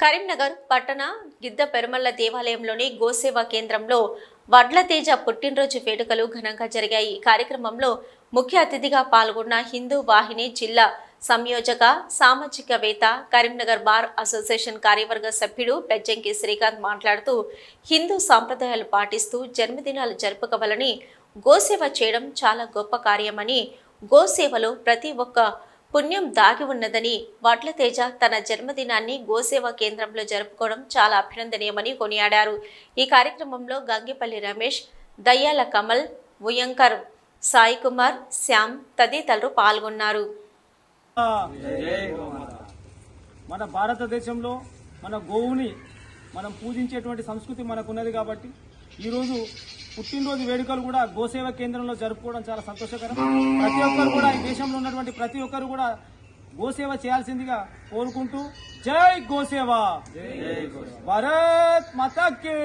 కరీంనగర్ పట్టణ గిద్ద పెరుమల్ల దేవాలయంలోని గోసేవా కేంద్రంలో వడ్ల తేజ పుట్టినరోజు వేడుకలు ఘనంగా జరిగాయి. కార్యక్రమంలో ముఖ్య అతిథిగా పాల్గొన్న హిందూ వాహిని జిల్లా సంయోజక సామాజికవేత్త కరీంనగర్ బార్ అసోసియేషన్ కార్యవర్గ సభ్యుడు పెజ్జంకి శ్రీకాంత్ మాట్లాడుతూ హిందూ సాంప్రదాయాలు పాటిస్తూ జన్మదినాలు జరుపుకోవాలని గోసేవ చేయడం చాలా గొప్ప కార్యమని గోసేవలో ప్రతి ఒక్క పుణ్యం దాగి ఉన్నదని వడ్ల తేజ తన జన్మదినాన్ని గోసేవా కేంద్రంలో జరుపుకోవడం చాలా అభినందనీయమని కొనియాడారు. ఈ కార్యక్రమంలో గంగిపల్లి రమేష్ దయ్యాల కమల్ ఉయంకర్ సాయి కుమార్ శ్యామ్ తదితరులు పాల్గొన్నారు. మన భారతదేశంలో మన గోవుని మనం పూజించేటువంటి సంస్కృతి మనకున్నది కాబట్టి ఈరోజు పుట్టినరోజు వేడుకలు కూడా గోసేవ కేంద్రంలో జరుపుకోవడం చాలా సంతోషకరం. ప్రతి ఒక్కరు కూడా ఈ దేశంలో ఉన్నటువంటి ప్రతి ఒక్కరు కూడా గోసేవ చేయాల్సిందిగా కోరుకుంటూ జై గోసేవ. భారత్ మాతాకి.